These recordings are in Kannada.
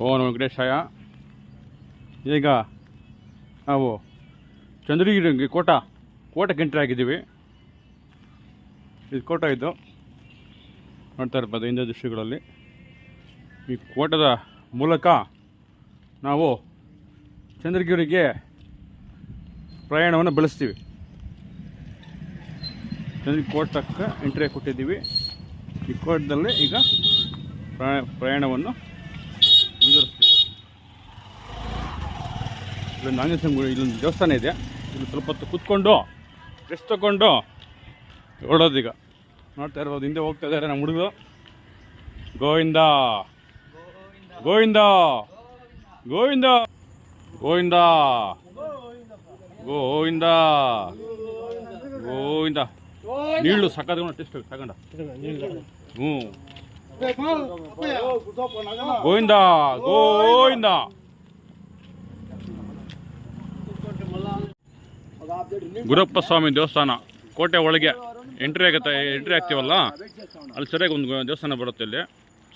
ಓ ವೆಂಕಟೇಶಾಯ. ಈಗ ನಾವು ಚಂದ್ರಗಿರಿ ಕೋಟ, ಕೋಟಕ್ಕೆ ಎಂಟ್ರಿ ಆಗಿದ್ದೀವಿ. ಇದು ಕೋಟ ಇದು. ನೋಡ್ತಾ ಇರ್ಬೋದು ಹಿಂದೆ ದೃಶ್ಯಗಳಲ್ಲಿ. ಈ ಕೋಟದ ಮೂಲಕ ನಾವು ಚಂದ್ರಗಿರಿಗೆ ಪ್ರಯಾಣವನ್ನು ಬೆಳೆಸ್ತೀವಿ. ಚಂದ್ರಗಿರಿ ಕೋಟಕ್ಕೆ ಎಂಟ್ರಿ ಕೊಟ್ಟಿದ್ದೀವಿ. ಈ ಕೋಟದಲ್ಲಿ ಈಗ ಪ್ರಯಾ- ಪ್ರಯಾಣವನ್ನು ಇಲ್ಲೊಂದು ಆಂಜನೇಯ ಗುಡಿ ಇಲ್ಲೊಂದು ದೇವಸ್ಥಾನ ಇದೆ. ಇಲ್ಲಿ ಸ್ವಲ್ಪ ಹೊತ್ತು ಕೂತ್ಕೊಂಡು ರೆಸ್ಟ್ ತಗೊಂಡು ಓಡೋದೀಗ ನೋಡ್ತಾ ಇರ್ಬೋದು, ಹಿಂದೆ ಹೋಗ್ತಾ ಇದ್ದಾರೆ ನಮ್ಮ ಹುಡುಗರು. ಗೋವಿಂದ. ಗೋವಿಂದ. ಗೋವಿಂದ. ಗೋವಿಂದ. ಗೋವಿಂದ. ಗೋವಿಂದ. ನೀಳು ಸಕ್ಕದ ಟೆಸ್ಟ್ ತಗೊಂಡ. ಹ್ಞೂ ಗೋವಿಂದ. ಗೋವಿಂದ. ಗುರಪ್ಪ ಸ್ವಾಮಿ ದೇವಸ್ಥಾನ ಕೋಟೆ ಒಳಗೆ ಎಂಟ್ರಿ ಆಗುತ್ತೆ, ಎಂಟ್ರಿ ಆಗ್ತೀವಲ್ಲ? ಅಲ್ಲಿ ಸರಿಯಾಗಿ ಒಂದು ದೇವಸ್ಥಾನ ಬರುತ್ತೆ ಇಲ್ಲಿ.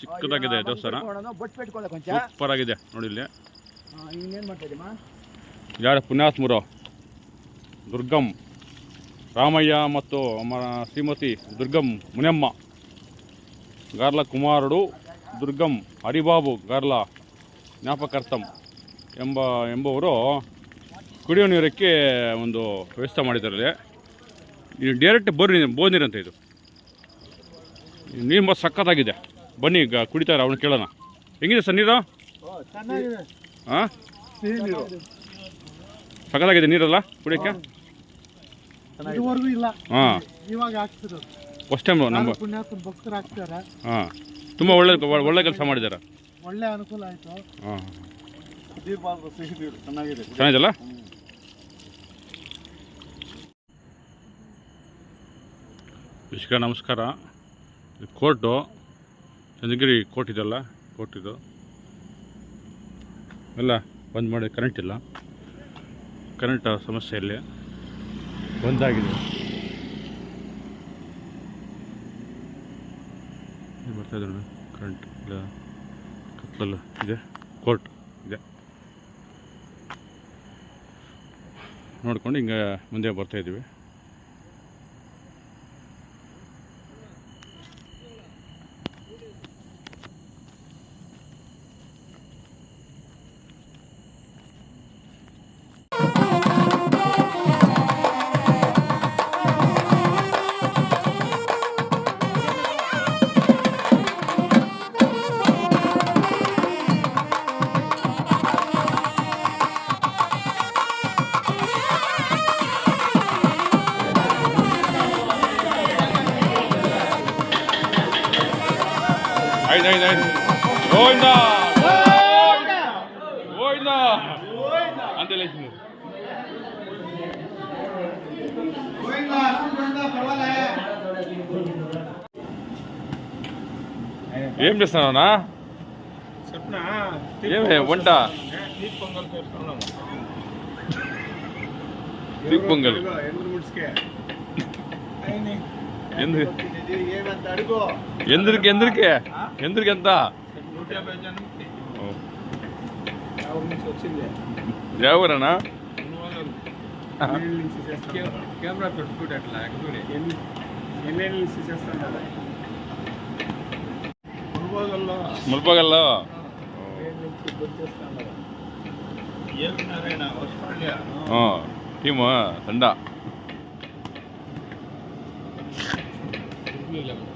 ಚಿಕ್ಕದಾಗಿದೆ ದೇವಸ್ಥಾನ. ಸೂಪರ್ ಆಗಿದೆ ನೋಡಿ ಇಲ್ಲಿ. ಯಾರು ಪುಣ್ಯಾತ್ಮರು ದುರ್ಗಮ್ ರಾಮಯ್ಯ ಮತ್ತು ಶ್ರೀಮತಿ ದುರ್ಗಮ್ ಮುನಿಯಮ್ಮ. ಗಾರ್ಲ ಕುಮಾರುಡು ದುರ್ಗಮ್ ಹರಿಬಾಬು ಗಾರ್ಲ ಜ್ಞಾಪಕಾರ್ಥಂ ಎಂಬ, ಎಂಬುವರು ಕುಡಿಯೋ ನೀರಕ್ಕೆ ಒಂದು ವ್ಯವಸ್ಥೆ ಮಾಡಿದ್ದಾರೆ ಇದು ಡೈರೆಕ್ಟ್ ಬೋರ್ ನೀರು ಬೋರ್ ನೀರು ಅಂತ ಇದು. ನೀರು ತುಂಬ ಸಕ್ಕತ್ತಾಗಿದೆ. ಬನ್ನಿ ಈಗ ಕುಡಿತಾರೆ ಅವನು ಕೇಳೋಣ. ಹೆಂಗಿದೆ ಸರ್ ನೀರು? ಚೆನ್ನಾಗಿದೆ. ಹಾಂ? ಸಕ್ಕತ್ತಾಗಿದೆ ನೀರಲ್ಲ ಕುಡಿಯೋಕ್ಕೆ? ಹಾಂ ಫಸ್ಟ್ ಟೈಮ್ ನಮ್ಮ ಹಾಂ. ತುಂಬ ಒಳ್ಳೆ ಒಳ್ಳೆ ಕೆಲಸ ಮಾಡಿದ್ದಾರೆ. ಒಳ್ಳೆ ಅನುಕೂಲ ಆಯ್ತು. ಹಾಂ. ಚೆನ್ನಾಗಿದೆ. ಚೆನ್ನಾಗಿದೆಲ್ಲ ವಿಶ್ಕ ನಮಸ್ಕಾರ. ಕೋರ್ಟು. ಚಂದ್ರಗಿರಿ ಕೋರ್ಟ್ ಇದೆಲ್ಲ ಕೋರ್ಟ್ ಇದು. ಎಲ್ಲ ಬಂದ್ ಮಾಡಿ ಕರೆಂಟ್ ಇಲ್ಲ. ಕರೆಂಟ್ ಸಮಸ್ಯೆ ಇಲ್ಲಿ. ಬಂದಾಗಿದೆ. ಬರ್ತಾ ನೋಡಿ ಕರೆಂಟ್ ಇಲ್ಲ. ಕತ್ಲಲ್ಲ ಇದೆ. ಕೋರ್ಟ್ ಇದೆ. ನೋಡ್ಕೊಂಡು ಹಿಂಗೆ ಮುಂದೆ はいないないおいなおいなアンデレヒム ఏం చేస్తున్నావునా ఏమే వంట పొంగల్ పొంగల్ ఎందుకు? ఎందుకు ఎందుకు? ఎందుకు ఎంత? ఎవరన్నా కెమెరా పెట్టుకుంటే అట్లా ముల్పగల్లో టీము సండా y